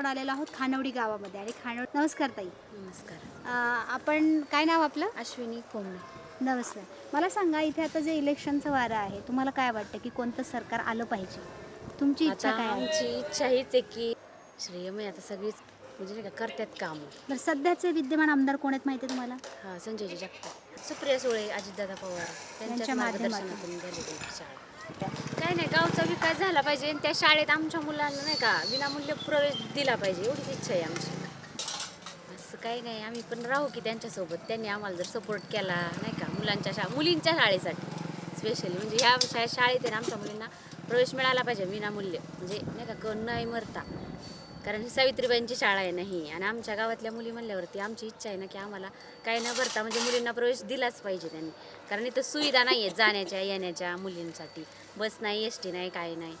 आपण आलेलो आहोत खानवडी गावामध्ये. आणि खानवड नमस्कार ताई. नमस्कार. अं, आपण काय नाव आपलं? अश्विनी कोंबडे. नमस्कार. मला सांगा इथे आता जे इलेक्शनचं वारं आहे तुम्हाला काय वाटतं की कोणतं सरकार आलं पाहिजे? तुमची इच्छा काय आहे? आमची इच्छा हीच आहे की श्रेयमय आता सगळीच म्हणजे नाही का करतात काम. बरं सध्याचे विद्यमान आमदार कोण आहेत माहिती आहे तुम्हाला? हा संजयजी जगताप. सुप्रिया सुळे अजितदादा पवार त्यांच्या त्यांच्या माध्यमातून. मार्गदर्शनातून शाळा. काय नाही गावचा विकास झाला पाहिजे आणि त्या शाळेत आमच्या मुलांना नाही का विनामूल्य प्रवेश दिला पाहिजे एवढीच इच्छा आहे आमची. असं काही नाही आम्ही पण राहू की त्यांच्यासोबत. त्यांनी आम्हाला जर सपोर्ट केला नाही का मुलांच्या शा मुलींच्या शाळेसाठी. स्पेशली म्हणजे ह्या शा शाळेत आहे ना आमच्या मुलींना प्रवेश मिळाला पाहिजे विनामूल्य. म्हणजे नाही का कोण नाही मरता. कारण ही सावित्रीबाईंची शाळा आहे नाही आणि आमच्या गावातल्या मुली म्हणल्यावरती आमची इच्छा आहे ना की आम्हाला काय न भरता म्हणजे मुलींना प्रवेश दिलाच पाहिजे त्यांनी. कारण इथं सुविधा नाही आहेत जाण्याच्या येण्याच्या मुलींसाठी. बस नाही एस टी नाही काय नाही.